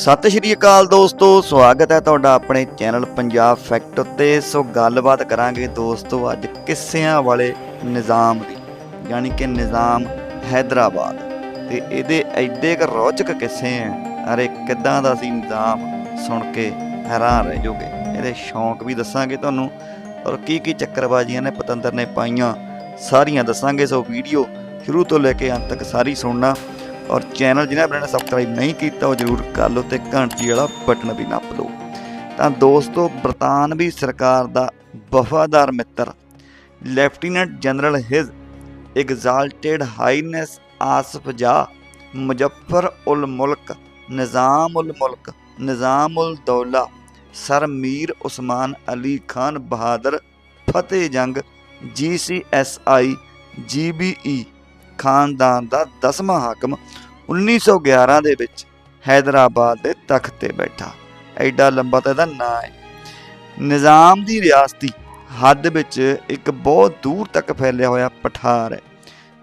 ਸਤਿ ਸ਼੍ਰੀ ਅਕਾਲ ਦੋਸਤੋ, ਸਵਾਗਤ ਹੈ ਤੁਹਾਡਾ ਆਪਣੇ ਚੈਨਲ ਪੰਜਾਬ ਫੈਕਟ ਉੱਤੇ। ਸੋ ਗੱਲਬਾਤ ਕਰਾਂਗੇ ਦੋਸਤੋ ਅੱਜ ਕਿੱਸਿਆਂ ਵਾਲੇ ਨਿਜ਼ਾਮ ਦੀ, ਯਾਨੀ ਕਿ ਨਿਜ਼ਾਮ ਹੈਦਰਾਬਾਦ। ਤੇ ਇਹਦੇ ਐਡੇ ਕ ਰੌਚਕ ਕਿੱਸੇ ਆ ਅਰੇ ਕਿੱਦਾਂ ਦਾ ਸੀ ਨਿਜ਼ਾਮ ਸੁਣ ਕੇ ਹੈਰਾਨ ਰਹਿ ਜਾਓਗੇ। ਇਹਦੇ ਸ਼ੌਂਕ ਵੀ ਦੱਸਾਂਗੇ ਤੁਹਾਨੂੰ, ਔਰ ਕੀ ਕੀ ਚੱਕਰਬਾਜ਼ੀਆਂ ਨੇ, ਪਤੰਦਰ ਨੇ ਪਾਈਆਂ, ਸਾਰੀਆਂ ਦੱਸਾਂਗੇ। ਸੋ ਵੀਡੀਓ ਸ਼ੁਰੂ ਤੋਂ ਲੈ ਕੇ ਅੰਤ ਤੱਕ ਸਾਰੀ ਸੁਣਨਾ। ਔਰ ਚੈਨਲ ਜਿਹਨਾਂ ਨੇ ਸਬਸਕ੍ਰਾਈਬ ਨਹੀਂ ਕੀਤਾ, ਉਹ ਜਰੂਰ ਕਰ ਲਓ ਤੇ ਘੰਟੀ ਵਾਲਾ ਬਟਨ ਵੀ ਨੱਪ ਦਿਓ ਤਾਂ ਦੋਸਤੋ ਬਰਤਾਨਵੀ ਸਰਕਾਰ ਦਾ ਵਫਾਦਾਰ ਮਿੱਤਰ lieutenant general his exalted highness Asaf Jah Muzaffar ul Mulk Nizam ul Mulk Nizam ul Daula sir Mir Osman Ali Khan Bahadur Fateh Jang GCSI ਜੀਬੀਈ ਖਾਨਦਾਨ ਦਾ 10ਵਾਂ ਹਾਕਮ 1911 ਦੇ ਵਿੱਚ ਹੈਦਰਾਬਾਦ ਦੇ ਤਖਤ ਤੇ ਬੈਠਾ। ਐਡਾ ਲੰਬਾ ਤਾਂ ਇਹਦਾ ਨਾਂ ਹੈ। ਨਿਜ਼ਾਮ ਦੀ ਰਿਆਸਤੀ ਹੱਦ ਵਿੱਚ ਇੱਕ ਬਹੁਤ ਦੂਰ ਤੱਕ ਫੈਲਿਆ ਹੋਇਆ ਪਠਾਰ ਹੈ,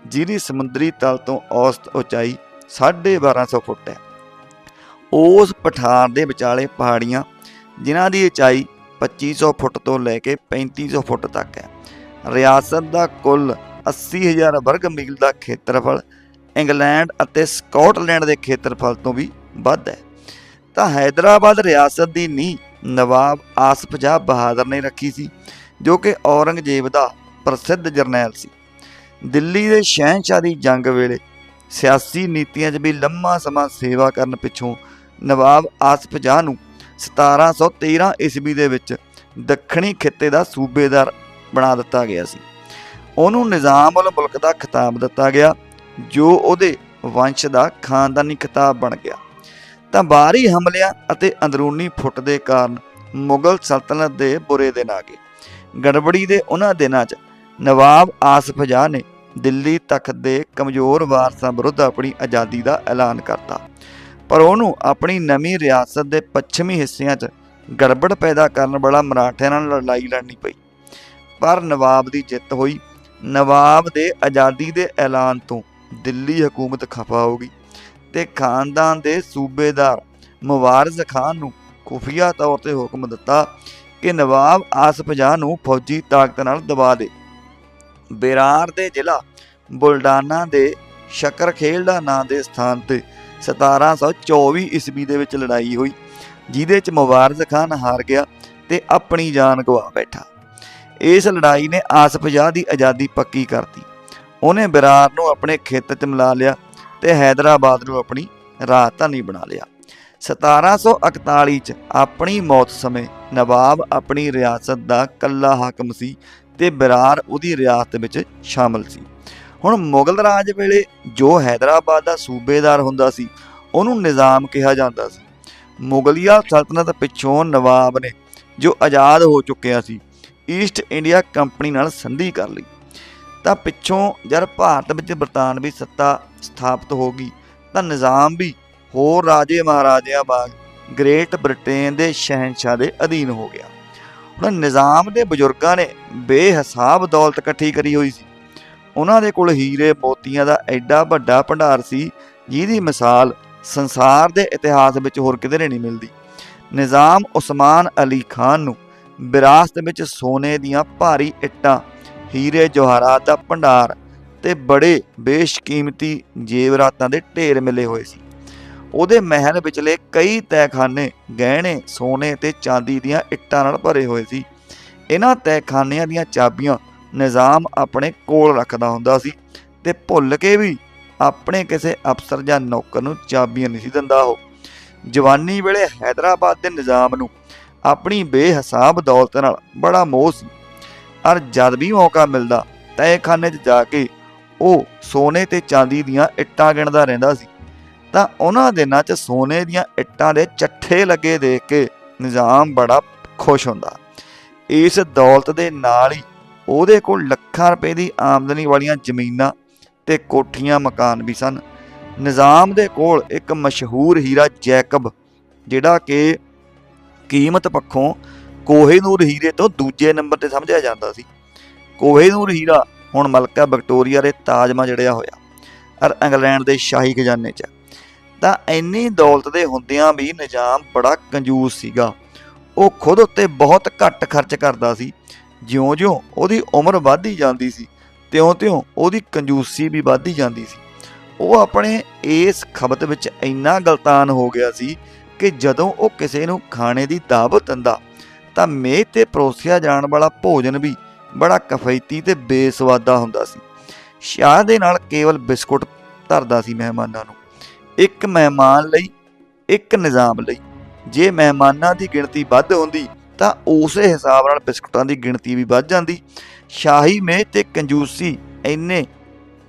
ਜਿਹਦੀ ਸਮੁੰਦਰੀ ਤਲ ਤੋਂ ਔਸਤ ਉਚਾਈ 1250 ਫੁੱਟ ਹੈ। ਉਸ ਪਠਾਰ ਦੇ ਵਿਚਾਲੇ ਪਹਾੜੀਆਂ, ਜਿਨ੍ਹਾਂ ਦੀ ਉਚਾਈ 2500 ਫੁੱਟ ਤੋਂ ਲੈ ਕੇ 3500 ਫੁੱਟ ਤੱਕ ਹੈ। ਰਿਆਸਤ ਦਾ ਕੁੱਲ 80000 ਵਰਗ ਮੀਲ ਦਾ ਖੇਤਰਫਲ, ਇੰਗਲੈਂਡ ਅਤੇ ਸਕਾਟਲੈਂਡ ਦੇ ਖੇਤਰਫਲ ਤੋਂ ਵੀ ਵੱਧ ਹੈ। ਤਾਂ ਹੈਦਰਾਬਾਦ ਰਿਆਸਤ ਦੀ ਨੀਂਹ ਨਵਾਬ ਆਸਫ ਜਹਾਂ ਬਹਾਦਰ ਨੇ ਰੱਖੀ ਸੀ, ਜੋ ਕਿ ਔਰੰਗਜ਼ੇਬ ਦਾ ਪ੍ਰਸਿੱਧ ਜਰਨੈਲ ਸੀ। ਦਿੱਲੀ ਦੇ ਸ਼ਹਿਨਸ਼ਾਹ ਦੀ ਜੰਗ ਵੇਲੇ ਸਿਆਸੀ ਨੀਤੀਆਂ 'ਚ ਵੀ ਲੰਮਾ ਸਮਾਂ ਸੇਵਾ ਕਰਨ ਪਿੱਛੋਂ ਨਵਾਬ ਆਸਫ ਜਹਾਂ ਨੂੰ 1713 ਈਸਵੀ ਦੇ ਵਿੱਚ ਦੱਖਣੀ ਖਿੱਤੇ ਦਾ ਸੂਬੇਦਾਰ ਬਣਾ ਦਿੱਤਾ ਗਿਆ ਸੀ। ਉਹਨੂੰ ਨਿਜ਼ਾਮ ਮੁਲਕ ਦਾ ਖਿਤਾਬ ਦਿੱਤਾ ਗਿਆ, ਜੋ ਉਹਦੇ ਵੰਸ਼ ਦਾ ਖਾਨਦਾਨੀ ਖਿਤਾਬ ਬਣ ਗਿਆ। ਤਾਂ ਬਾਹਰੀ ਹਮਲਿਆਂ ਅਤੇ ਅੰਦਰੂਨੀ ਫੁੱਟ ਦੇ ਕਾਰਨ ਮੁਗਲ ਸਲਤਨਤ ਦੇ ਬੁਰੇ ਦਿਨ ਆ ਗਏ। ਗੜਬੜੀ ਦੇ ਉਹਨਾਂ ਦਿਨਾਂ 'ਚ ਨਵਾਬ ਆਸਫ ਜਹਾਂ ਨੇ ਦਿੱਲੀ ਤਖਤ ਦੇ ਕਮਜ਼ੋਰ ਵਾਰਸਾਂ ਵਿਰੁੱਧ ਆਪਣੀ ਆਜ਼ਾਦੀ ਦਾ ਐਲਾਨ ਕਰਤਾ। ਪਰ ਉਹਨੂੰ ਆਪਣੀ ਨਵੀਂ ਰਿਆਸਤ ਦੇ ਪੱਛਮੀ ਹਿੱਸਿਆਂ 'ਚ ਗੜਬੜ ਪੈਦਾ ਕਰਨ ਵਾਲਾ ਮਰਾਠਿਆਂ ਨਾਲ ਲੜਾਈ ਲੜਨੀ ਪਈ। ਪਰ ਨਵਾਬ ਦੀ ਜਿੱਤ ਹੋਈ ਨਵਾਬ ਦੇ ਆਜ਼ਾਦੀ ਦੇ ਐਲਾਨ ਤੋਂ ਦਿੱਲੀ ਹਕੂਮਤ ਖਫਾ ਹੋ ਗਈ ਤੇ ਖਾਨਦਾਨ ਦੇ ਸੂਬੇਦਾਰ ਮੁਬਾਰਜ਼ ਖਾਨ ਨੂੰ ਖੁਫੀਆ ਤੌਰ ਤੇ ਹੁਕਮ ਦਿੱਤਾ ਕਿ ਨਵਾਬ ਆਸਫ ਜਹਾਂ ਨੂੰ ਫੌਜੀ ਤਾਕਤ ਨਾਲ ਦਬਾ ਦੇ। ਬੇਰਾਰ ਦੇ ਜ਼ਿਲ੍ਹਾ ਬੁਲਡਾਨਾ ਦੇ ਸ਼ਕਰਖੇਲਡਾ ਨਾਂ ਦੇ ਸਥਾਨ ਤੇ 1724 ਈਸਵੀ ਦੇ ਵਿੱਚ ਲੜਾਈ ਹੋਈ, ਜਿਹਦੇ ਚ ਮੁਬਾਰਜ਼ ਖਾਨ ਹਾਰ ਗਿਆ ਤੇ ਆਪਣੀ ਜਾਨ ਗਵਾ ਬੈਠਾ। ਇਸ ਲੜਾਈ ਨੇ ਆਸਫ ਜਹਾਂ ਦੀ ਆਜ਼ਾਦੀ ਪੱਕੀ ਕਰਤੀ। ਉਹਨੇ ਬਰਾਰ ਨੂੰ ਆਪਣੇ ਖੇਤ 'ਚ ਮਿਲਾ ਲਿਆ ਤੇ ਹੈਦਰਾਬਾਦ ਨੂੰ ਆਪਣੀ ਰਾਜਧਾਨੀ ਬਣਾ ਲਿਆ। 1741 'ਚ ਆਪਣੀ ਮੌਤ ਸਮੇਂ ਨਵਾਬ ਆਪਣੀ ਰਿਆਸਤ ਦਾ ਕੱਲਾ ਹਾਕਮ ਸੀ ਤੇ ਬਰਾਰ ਉਹਦੀ ਰਿਆਸਤ ਵਿੱਚ ਸ਼ਾਮਲ ਸੀ। ਹੁਣ ਮੁਗਲ ਰਾਜ ਵੇਲੇ ਜੋ ਹੈਦਰਾਬਾਦ ਦਾ ਸੂਬੇਦਾਰ ਹੁੰਦਾ ਸੀ, ਉਹਨੂੰ ਨਿਜ਼ਾਮ ਕਿਹਾ ਜਾਂਦਾ ਸੀ। ਮੁਗਲੀਆ ਸਲਤਨਤ ਪਿੱਛੋਂ ਨਵਾਬ ਨੇ ਜੋ ਆਜ਼ਾਦ ਹੋ ਚੁੱਕਿਆ ਸੀ ਈਸਟ ਇੰਡੀਆ ਕੰਪਨੀ ਨਾਲ ਸੰਧੀ ਕਰ ਲਈ। ਤਾਂ ਪਿੱਛੋਂ ਜਦ ਭਾਰਤ ਵਿੱਚ ਬਰਤਾਨਵੀ ਸੱਤਾ ਸਥਾਪਿਤ ਹੋ ਗਈ, ਤਾਂ ਨਿਜ਼ਾਮ ਵੀ ਹੋਰ ਰਾਜੇ ਮਹਾਰਾਜਿਆਂ ਵਾਂਗ ਗ੍ਰੇਟ ਬ੍ਰਿਟੇਨ ਦੇ ਸ਼ਹਿਨशाह ਦੇ ਅਧੀਨ ਹੋ ਗਿਆ। ਹੁਣ ਨਿਜ਼ਾਮ ਦੇ ਬਜ਼ੁਰਗਾਂ ਨੇ ਬੇਹਿਸਾਬ ਦੌਲਤ ਇਕੱਠੀ ਕਰੀ ਹੋਈ ਸੀ। ਉਹਨਾਂ ਦੇ ਕੋਲ ਹੀਰੇ ਮੋਤੀਆਂ ਦਾ ਐਡਾ ਵੱਡਾ ਭੰਡਾਰ ਸੀ, ਜਿਹਦੀ ਮਿਸਾਲ ਸੰਸਾਰ ਦੇ ਇਤਿਹਾਸ ਵਿੱਚ ਹੋਰ ਕਿਧਰੇ ਨਹੀਂ ਮਿਲਦੀ। ਨਿਜ਼ਾਮ ਉਸਮਾਨ ਅਲੀ ਖਾਨ ਨੂੰ ਵਿਰਾਸਤ ਵਿੱਚ ਸੋਨੇ ਦੀਆਂ ਭਾਰੀ ਇੱਟਾਂ, ਹੀਰੇ ਜਵਾਹਰਾਤ ਦਾ ਭੰਡਾਰ ਤੇ ਬੜੇ ਬੇਸ਼ਕੀਮਤੀ ਜੇਵਰਾਤਾਂ ਦੇ ਢੇਰ ਮਿਲੇ ਹੋਏ ਸੀ। ਉਹਦੇ ਮਹਿਲ ਵਿਚਲੇ ਕਈ ਤਹਿਖਾਨੇ ਗਹਿਣੇ, ਸੋਨੇ ਤੇ ਚਾਂਦੀ ਦੀਆਂ ਇੱਟਾਂ ਨਾਲ ਭਰੇ ਹੋਏ ਸੀ। ਇਹਨਾਂ ਤਹਿਖਾਨਿਆਂ ਦੀਆਂ ਚਾਬੀਆਂ ਨਿਜ਼ਾਮ ਆਪਣੇ ਕੋਲ ਰੱਖਦਾ ਹੁੰਦਾ ਸੀ ਤੇ ਭੁੱਲ ਕੇ ਵੀ ਆਪਣੇ ਕਿਸੇ ਅਫਸਰ ਜਾਂ ਨੌਕਰ ਨੂੰ ਚਾਬੀਆਂ ਨਹੀਂ ਸੀ ਦਿੰਦਾ ਉਹ। ਜਵਾਨੀ ਵੇਲੇ ਹੈਦਰਾਬਾਦ ਦੇ ਨਿਜ਼ਾਮ ਨੂੰ ਬੇਹਿਸਾਬ ਦੌਲਤ ਨਾਲ ਬੜਾ ਮੋਹ ਸੀ। ਅਰ ਜਦ ਵੀ ਮੌਕਾ ਮਿਲਦਾ, ਤਹਿਖਾਨੇ 'ਚ ਜਾ ਕੇ ਉਹ ਸੋਨੇ ਤੇ ਚਾਂਦੀ ਦੀਆਂ ਇੱਟਾਂ ਗਿਣਦਾ ਰਹਿੰਦਾ ਸੀ। ਤਾਂ ਉਹਨਾਂ ਦਿਨਾਂ 'ਚ ਸੋਨੇ ਦੀਆਂ ਇੱਟਾਂ ਦੇ ਚੱਠੇ ਲੱਗੇ ਦੇਖ ਕੇ ਨਿਜ਼ਾਮ ਬੜਾ ਖੁਸ਼ ਹੁੰਦਾ। ਇਸ ਦੌਲਤ ਦੇ ਨਾਲ ਹੀ ਉਹਦੇ ਕੋਲ ਲੱਖਾਂ ਰੁਪਏ ਦੀ ਆਮਦਨੀ ਵਾਲੀਆਂ ਜ਼ਮੀਨਾਂ ਤੇ ਕੋਠੀਆਂ ਮਕਾਨ ਵੀ ਸਨ। ਨਿਜ਼ਾਮ ਦੇ ਕੋਲ ਇੱਕ ਮਸ਼ਹੂਰ ਹੀਰਾ ਜੈਕਬ, ਜਿਹੜਾ ਕਿ ਕੀਮਤ ਪੱਖੋਂ ਕੋਹੇਨੂਰ ਹੀਰੇ ਤੋਂ ਦੂਜੇ ਨੰਬਰ ਤੇ ਸਮਝਿਆ ਜਾਂਦਾ ਸੀ। ਕੋਹੇਨੂਰ ਹੀਰਾ ਹੁਣ ਮਲਕਾ ਵਿਕਟੋਰੀਆ ਦੇ ਤਾਜਮਾ ਜੜਿਆ ਹੋਇਆ, ਅਰ ਇੰਗਲੈਂਡ ਦੇ ਸ਼ਾਹੀ ਖਜ਼ਾਨੇ 'ਚ। ਤਾਂ ਇੰਨੀ ਦੌਲਤ ਦੇ ਹੁੰਦਿਆਂ ਵੀ ਨਿਜ਼ਾਮ ਬੜਾ ਕੰਜੂਸ ਸੀਗਾ। ਉਹ ਖੁਦ ਉੱਤੇ ਬਹੁਤ ਘੱਟ ਖਰਚ ਕਰਦਾ ਸੀ। ਜਿਉਂ-ਜਿਉਂ ਉਹਦੀ ਉਮਰ ਵੱਧਦੀ ਜਾਂਦੀ ਸੀ, ਤਿਉਂ-ਤਿਉਂ ਉਹਦੀ ਕੰਜੂਸੀ ਵੀ ਵੱਧਦੀ ਜਾਂਦੀ ਸੀ। ਉਹ ਆਪਣੇ ਇਸ ਖਬਤ ਵਿੱਚ ਇੰਨਾ ਗਲਤਾਨ ਹੋ ਗਿਆ ਸੀ ਕਿ ਜਦੋਂ ਉਹ ਕਿਸੇ ਨੂੰ ਖਾਣੇ ਦੀ ਦਾਵਤ ਦਿੰਦਾ, ਤਾਂ ਮੇਜ਼ ਤੇ ਪਰੋਸਿਆ ਜਾਣ ਵਾਲਾ ਭੋਜਨ ਵੀ ਬੜਾ ਕਫਾਇਤੀ ਤੇ ਬੇਸਵਾਦਾ ਹੁੰਦਾ ਸੀ। ਸ਼ਾਹ ਦੇ ਨਾਲ ਕੇਵਲ ਬਿਸਕੁਟ ਧਰਦਾ ਸੀ ਮਹਿਮਾਨਾਂ ਨੂੰ। ਇੱਕ ਮਹਿਮਾਨ ਲਈ, ਇੱਕ ਨਿਜ਼ਾਮ ਲਈ। ਜੇ ਮਹਿਮਾਨਾਂ ਦੀ ਗਿਣਤੀ ਵੱਧ ਹੁੰਦੀ, ਤਾਂ ਉਸੇ ਹਿਸਾਬ ਨਾਲ ਬਿਸਕੁਟਾਂ ਦੀ ਗਿਣਤੀ ਵੀ ਵੱਧ ਜਾਂਦੀ। ਸ਼ਾਹੀ ਮੇਹ ਤੇ ਕੰਜੂਸੀ ਇੰਨੇ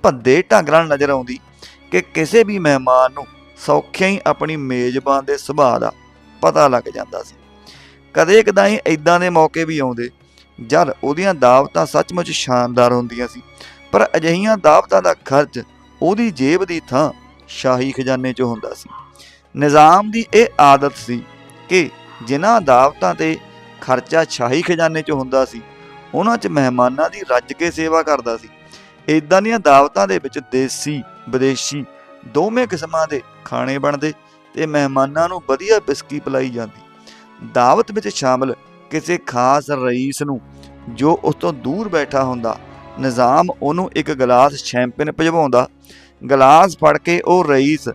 ਭੱਦੇ ਢੰਗ ਨਾਲ ਨਜ਼ਰ ਆਉਂਦੀ ਕਿ ਕਿਸੇ ਵੀ ਮਹਿਮਾਨ ਨੂੰ ਸੌਖਿਆਂ ਹੀ ਆਪਣੀ ਮੇਜ਼ਬਾਨ ਦੇ ਸੁਭਾਅ ਦਾ ਪਤਾ ਲੱਗ ਜਾਂਦਾ ਸੀ। ਕਦੇ ਕਦਾਈ ਇਦਾਂ ਦੇ ਮੌਕੇ ਵੀ ਆਉਂਦੇ ਜਦ ਉਹਦੀਆਂ ਦਾਵਤਾਂ ਸੱਚਮੁੱਚ ਸ਼ਾਨਦਾਰ ਹੁੰਦੀਆਂ ਸੀ, ਪਰ ਅਜਿਹੀਆਂ ਦਾਵਤਾਂ ਦਾ ਖਰਚ ਉਹਦੀ ਜੇਬ ਦੀ ਥਾਂ ਸ਼ਾਹੀ ਖਜ਼ਾਨੇ 'ਚੋਂ ਹੁੰਦਾ ਸੀ। ਨਿਜ਼ਾਮ ਦੀ ਇਹ ਆਦਤ ਸੀ ਕਿ ਜਿਨ੍ਹਾਂ ਦਾਵਤਾਂ ਤੇ ਖਰਚਾ ਸ਼ਾਹੀ ਖਜ਼ਾਨੇ 'ਚ ਹੁੰਦਾ ਸੀ, ਉਹਨਾਂ 'ਚ ਮਹਿਮਾਨਾਂ ਦੀ ਰੱਜ ਕੇ ਸੇਵਾ ਕਰਦਾ ਸੀ। ਇਦਾਂ ਦੀਆਂ ਦਾਵਤਾਂ ਦੇ ਵਿੱਚ ਦੇਸੀ, ਵਿਦੇਸ਼ੀ ਦੋਵੇਂ ਕਿਸਮਾਂ ਦੇ ਖਾਣੇ ਬਣਦੇ ਤੇ ਮਹਿਮਾਨਾਂ ਨੂੰ ਵਧੀਆ ਬਿਸਕੀ ਪਿਲਾਈ ਜਾਂਦੀ। ਦਾਵਤ ਵਿੱਚ ਸ਼ਾਮਲ ਕਿਸੇ ਖਾਸ ਰਈਸ ਨੂੰ ਜੋ ਉਸ ਤੋਂ ਦੂਰ ਬੈਠਾ ਹੁੰਦਾ, ਨਿਜ਼ਾਮ ਉਹਨੂੰ ਇੱਕ ਗਲਾਸ ਸ਼ੈਂਪੇਨ ਭਜਵਾਉਂਦਾ। ਗਲਾਸ ਫੜ ਕੇ ਉਹ ਰਈਸ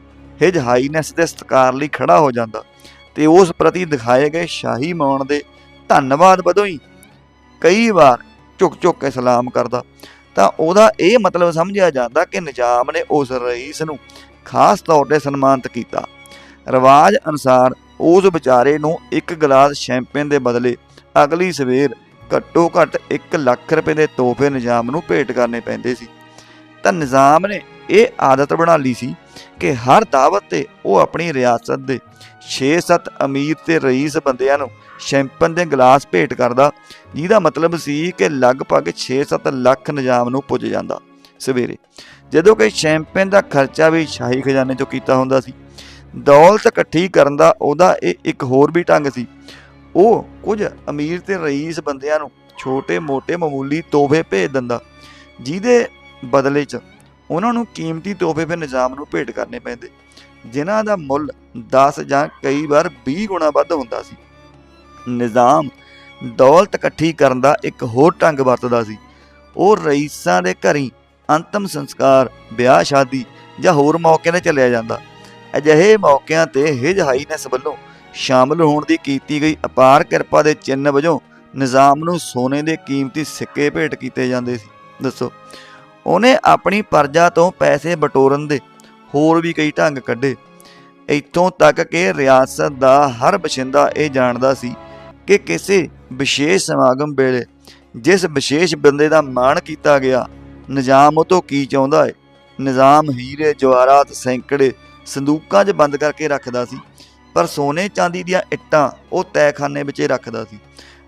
ਹਿਜ ਹਾਈਨੈਸ ਦੇ ਸਤਿਕਾਰ ਲਈ ਖੜਾ ਹੋ ਜਾਂਦਾ ਤੇ ਉਸ ਪ੍ਰਤੀ ਦਿਖਾਏ ਗਏ ਸ਼ਾਹੀ ਮਾਣ ਦੇ ਧੰਨਵਾਦ ਵਜੋਂ ਹੀ ਕਈ ਵਾਰ ਝੁਕ ਝੁਕ ਕੇ ਸਲਾਮ ਕਰਦਾ। ਤਾਂ ਉਹਦਾ ਇਹ ਮਤਲਬ ਸਮਝਿਆ ਜਾਂਦਾ ਕਿ ਨਿਜ਼ਾਮ ਨੇ ਉਸ ਰਈਸ ਨੂੰ ਖਾਸ ਤੌਰ ਤੇ ਸਨਮਾਨਿਤ ਕੀਤਾ। ਰਿਵਾਜ ਅਨੁਸਾਰ ਉਸ ਵਿਚਾਰੇ ਨੂੰ ਇੱਕ ਗਲਾਸ ਸ਼ੈਂਪੇਨ ਦੇ ਬਦਲੇ ਅਗਲੀ ਸਵੇਰ ਘੱਟੋ ਘੱਟ 1 ਲੱਖ ਰੁਪਏ ਦੇ ਤੋਹਫੇ ਨਿਜ਼ਾਮ ਨੂੰ ਭੇਟ ਕਰਨੇ ਪੈਂਦੇ ਸੀ। ਤਾਂ ਨਿਜ਼ਾਮ ਨੇ ਇਹ ਆਦਤ ਬਣਾ ਲਈ ਸੀ ਕਿ ਹਰ ਦਾਵਤ ਤੇ ਉਹ ਆਪਣੀ ਰਿਆਸਤ ਦੇ 6-7 ਅਮੀਰ ਤੇ ਰਈਸ ਬੰਦਿਆਂ ਨੂੰ ਸ਼ੈਂਪਨ ਦੇ ਗਲਾਸ ਭੇਟ ਕਰਦਾ, ਜਿਹਦਾ ਮਤਲਬ ਸੀ ਕਿ ਲਗਭਗ 6-7 ਲੱਖ ਨਿਜ਼ਾਮ ਨੂੰ ਪੁੱਜ ਜਾਂਦਾ ਸਵੇਰੇ। ਜਦੋਂ ਕਿ ਸ਼ੈਂਪੇਨ ਦਾ ਖਰਚਾ ਵੀ ਸ਼ਾਹੀ ਖਜ਼ਾਨੇ ਚੋਂ ਕੀਤਾ ਹੁੰਦਾ ਸੀ। ਦੌਲਤ ਇਕੱਠੀ ਕਰਨ ਦਾ ਉਹਦਾ ਇਹ ਇੱਕ ਹੋਰ ਵੀ ਢੰਗ ਸੀ। ਉਹ ਕੁਝ ਅਮੀਰ ਤੇ ਰਈਸ ਬੰਦਿਆਂ ਨੂੰ ਛੋਟੇ-ਮੋਟੇ ਮਾਮੂਲੀ ਤੋਹਫੇ ਭੇਜ ਦਿੰਦਾ, ਜਿਹਦੇ ਬਦਲੇ 'ਚ ਉਹਨਾਂ ਨੂੰ ਕੀਮਤੀ ਤੋਹਫੇ ਫਿਰ ਨਿਜ਼ਾਮ ਨੂੰ ਭੇਟ ਕਰਨੇ ਪੈਂਦੇ। ਜਿਨ੍ਹਾਂ ਦਾ ਮੁੱਲ 10 ਜਾਂ ਕਈ ਵਾਰ 20 ਗੁਣਾ ਵੱਧ ਹੁੰਦਾ ਸੀ। ਨਿਜ਼ਾਮ ਦੌਲਤ ਇਕੱਠੀ ਕਰਨ ਦਾ ਇੱਕ ਹੋਰ ਢੰਗ ਵਰਤਦਾ ਸੀ। ਉਹ ਰਈਸਾਂ ਦੇ ਘਰੀ ਅੰਤਮ ਸੰਸਕਾਰ, ਵਿਆਹ, ਸ਼ਾਦੀ ਜਾਂ ਹੋਰ ਮੌਕਿਆਂ ਤੇ ਚੱਲਿਆ ਜਾਂਦਾ। ਅਜਿਹੇ ਮੌਕਿਆਂ ਤੇ ਹਿਜ ਹਾਈਨੈਸ ਵੱਲੋਂ ਸ਼ਾਮਲ ਹੋਣ ਦੀ ਕੀਤੀ ਗਈ ਅਪਾਰ ਕਿਰਪਾ ਦੇ ਚਿੰਨ੍ਹ ਵਜੋਂ ਨਿਜ਼ਾਮ ਨੂੰ ਸੋਨੇ ਦੇ ਕੀਮਤੀ ਸਿੱਕੇ ਭੇਟ ਕੀਤੇ ਜਾਂਦੇ ਸੀ। ਦੱਸੋ ਉਹਨੇ ਆਪਣੀ ਪਰਜਾ ਤੋਂ ਪੈਸੇ ਬਟੋਰਨ ਦੇ ਹੋਰ ਵੀ ਕਈ ਢੰਗ ਕੱਢੇ। ਇੱਥੋਂ ਤੱਕ ਕਿ ਰਿਆਸਤ ਦਾ ਹਰ ਬਸ਼ਿੰਦਾ ਇਹ ਜਾਣਦਾ ਸੀ ਕਿ ਕਿਸੇ ਵਿਸ਼ੇਸ਼ ਸਮਾਗਮ ਵੇਲੇ ਜਿਸ ਵਿਸ਼ੇਸ਼ ਬੰਦੇ ਦਾ ਮਾਣ ਕੀਤਾ ਗਿਆ, ਨਿਜ਼ਾਮ ਉਹ ਤੋਂ ਕੀ ਚਾਹੁੰਦਾ ਹੈ ਨਿਜ਼ਾਮ ਹੀਰੇ, ਜਵਾਹਰਾਤ, ਸੈਂਕੜੇ ਸੰਦੂਕਾਂ 'ਚ ਬੰਦ ਕਰਕੇ ਰੱਖਦਾ ਸੀ, ਪਰ ਸੋਨੇ ਚਾਂਦੀ ਦੀਆਂ ਇੱਟਾਂ ਉਹ ਤੈਖਾਨੇ ਵਿੱਚ ਰੱਖਦਾ ਸੀ।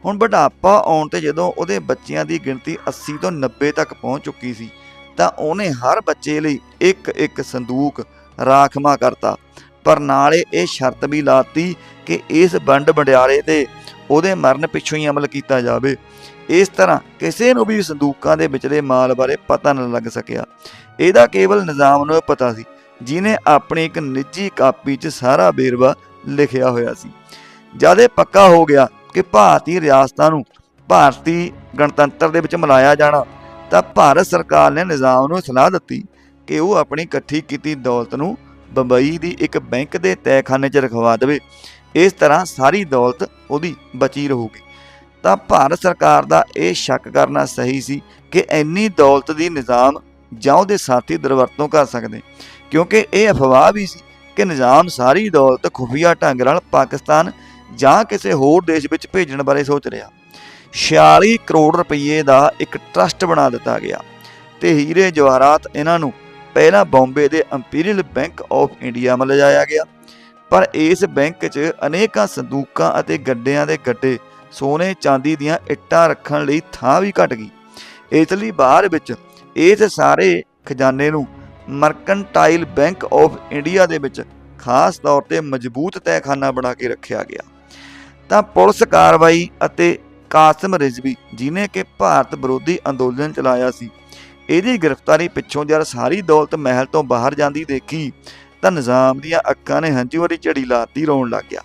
ਹੁਣ ਬੁਢਾਪਾ ਆਉਣ ਤੇ ਜਦੋਂ ਉਹਦੇ ਬੱਚਿਆਂ ਦੀ ਗਿਣਤੀ 80 ਤੋਂ 90 ਤੱਕ ਪਹੁੰਚ ਚੁੱਕੀ ਸੀ ਤਾਂ ਉਹਨੇ ਹਰ ਬੱਚੇ ਲਈ ਇੱਕ ਇੱਕ ਸੰਦੂਕ ਰਾਖਮਾ ਕਰਤਾ। ਪਰ ਨਾਲੇ ਇਹ ਸ਼ਰਤ ਵੀ ਲਾਤੀ ਕਿ ਇਸ ਵੰਡ ਵਡਿਆਰੇ ਤੇ ਉਹਦੇ ਮਰਨ ਪਿੱਛੋਂ ਹੀ ਅਮਲ ਕੀਤਾ ਜਾਵੇ। ਇਸ ਤਰ੍ਹਾਂ ਕਿਸੇ ਨੂੰ ਵੀ ਸੰਦੂਕਾਂ ਦੇ ਵਿਚਲੇ ਮਾਲ ਬਾਰੇ ਪਤਾ ਨਾ ਲੱਗ ਸਕਿਆ। ਇਹਦਾ ਕੇਵਲ ਨਿਜ਼ਾਮ ਨੂੰ ਪਤਾ ਸੀ ਜਿਨੇ ਆਪਣੀ ਇੱਕ ਨਿੱਜੀ ਕਾਪੀ 'ਚ ਸਾਰਾ ਬੇਰਵਾ ਲਿਖਿਆ ਹੋਇਆ ਸੀ। ਜਦ ਇਹ ਪੱਕਾ ਹੋ ਗਿਆ ਕਿ ਭਾਰਤੀ ਰਿਆਸਤਾਂ ਨੂੰ ਭਾਰਤੀ ਗਣਤੰਤਰ ਦੇ ਵਿੱਚ ਮਿਲਾਇਆ ਜਾਣਾ ਤਾਂ ਭਾਰਤ ਸਰਕਾਰ ਨੇ ਨਿਜ਼ਾਮ ਨੂੰ ਸਲਾਹ ਦਿੱਤੀ ਕਿ ਉਹ ਆਪਣੀ ਇਕੱਠੀ ਕੀਤੀ ਦੌਲਤ ਨੂੰ ਬੰਬਈ ਦੀ ਇੱਕ ਬੈਂਕ ਦੇ ਤੈਖਾਨੇ 'ਚ ਰਖਵਾ ਦੇਵੇ। ਇਸ ਤਰ੍ਹਾਂ ਸਾਰੀ ਦੌਲਤ ਉਹਦੀ ਬਚੀ ਰਹੂਗੀ। ਤਾਂ ਭਾਰਤ ਸਰਕਾਰ ਦਾ ਇਹ ਸ਼ੱਕ ਕਰਨਾ ਸਹੀ ਸੀ ਕਿ ਇੰਨੀ ਦੌਲਤ ਦੀ ਨਿਜ਼ਾਮ ਜਾਂ ਉਹਦੇ ਸਾਥੀ ਦੁਰਵਰਤੋਂ ਕਰ ਸਕਦੇ। ਕਿਉਂਕਿ ਇਹ ਅਫਵਾਹ ਵੀ ਸੀ ਕਿ ਨਿਜ਼ਾਮ ਸਾਰੀ ਦੌਲਤ ਖੁਫੀਆ ਢੰਗ ਨਾਲ ਪਾਕਿਸਤਾਨ ਜਾਂ ਕਿਸੇ ਹੋਰ ਦੇਸ਼ ਵਿੱਚ ਭੇਜਣ ਬਾਰੇ ਸੋਚ ਰਿਹਾ। 46 ਕਰੋੜ ਰੁਪਏ ਦਾ ਇੱਕ ਟਰਸਟ ਬਣਾ ਦਿੱਤਾ ਗਿਆ ਤੇ ਹੀਰੇ ਜਵਾਹਰਾਤ ਇਹਨਾਂ ਨੂੰ ਪਹਿਲਾਂ ਬੰਬੇ ਦੇ ਇੰਪੀਰੀਅਲ ਬੈਂਕ ਆਫ ਇੰਡੀਆ ਵੱਲ ਲਿਜਾਇਆ ਗਿਆ। ਪਰ ਇਸ ਬੈਂਕ 'ਚ ਅਨੇਕਾਂ ਸੰਦੂਕਾਂ ਅਤੇ ਗੱਡਿਆਂ ਦੇ ਗੱਡੇ ਸੋਨੇ, ਚਾਂਦੀ ਦੀਆਂ ਇੱਟਾਂ ਰੱਖਣ ਲਈ ਥਾਂ ਵੀ ਘਟ ਗਈ। ਇਸ ਲਈ ਬਾਅਦ ਵਿੱਚ ਇਸ ਸਾਰੇ ਖਜ਼ਾਨੇ ਨੂੰ ਮਰਕੈਂਟਾਈਲ ਬੈਂਕ ਆਫ ਇੰਡੀਆ ਦੇ ਵਿੱਚ ਖਾਸ ਤੌਰ ਤੇ ਮਜ਼ਬੂਤ ਤਹਿਖਾਨਾ ਬਣਾ ਕੇ ਰੱਖਿਆ ਗਿਆ। ਤਾਂ ਪੁਲਿਸ ਕਾਰਵਾਈ ਅਤੇ ਕਾਸਮ ਰਿਜ਼ਵੀ ਜਿਨੇ ਕਿ ਭਾਰਤ ਵਿਰੋਧੀ ਅੰਦੋਲਨ ਚਲਾਇਆ ਸੀ। ਇਹਦੀ ਗ੍ਰਿਫਤਾਰੀ ਪਿੱਛੋਂ ਜਦ ਸਾਰੀ ਦੌਲਤ ਮਹਿਲ ਤੋਂ ਬਾਹਰ ਜਾਂਦੀ ਦੇਖੀ, ਤਾਂ ਨਿਜ਼ਾਮ ਦੀਆਂ ਅੱਖਾਂ ਨੇ ਹੰਝੂ ਵਾਲੀ ਝੜੀ ਲਾਤੀ, ਰੋਣ ਲੱਗ ਗਿਆ।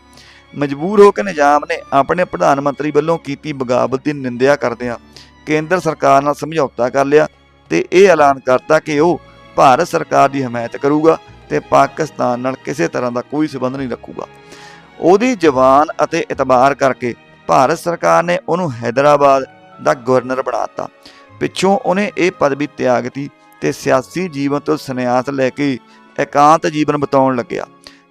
ਮਜਬੂਰ ਹੋ ਕੇ ਨਿਜ਼ਾਮ ਨੇ ਆਪਣੇ ਪ੍ਰਧਾਨ ਮੰਤਰੀ ਵੱਲੋਂ ਕੀਤੀ ਬਗਾਵਤ ਦੀ ਨਿੰਦਿਆ ਕਰਦਿਆਂ ਕੇਂਦਰ ਸਰਕਾਰ ਨਾਲ ਸਮਝੌਤਾ ਕਰ ਲਿਆ ਤੇ ਇਹ ਐਲਾਨ ਕਰਤਾ ਕਿ ਉਹ ਭਾਰਤ ਸਰਕਾਰ ਦੀ ਹਮਾਇਤ ਕਰੂਗਾ ਤੇ ਪਾਕਿਸਤਾਨ ਨਾਲ ਕਿਸੇ ਤਰ੍ਹਾਂ ਦਾ ਕੋਈ ਸਬੰਧ ਨਹੀਂ ਰੱਖੂਗਾ। ਉਹਦੀ ਜਵਾਨ ਅਤੇ ਇਤਬਾਰ ਕਰਕੇ ਭਾਰਤ ਸਰਕਾਰ ਨੇ ਉਹਨੂੰ ਹైదరాబాద్ ਦਾ ਗਵਰਨਰ ਬਣਾਤਾ। ਪਿੱਛੋਂ ਉਹਨੇ ਇਹ ਪਦਵੀ ਤਿਆਗ ਤਿਆਗਤੀ ਤੇ ਸਿਆਸੀ ਜੀਵਨ ਤੋਂ ਸੰਨਿਆਸ ਲੈ ਕੇ ਇਕਾਂਤ ਜੀਵਨ ਬਤਾਉਣ ਲੱਗਿਆ।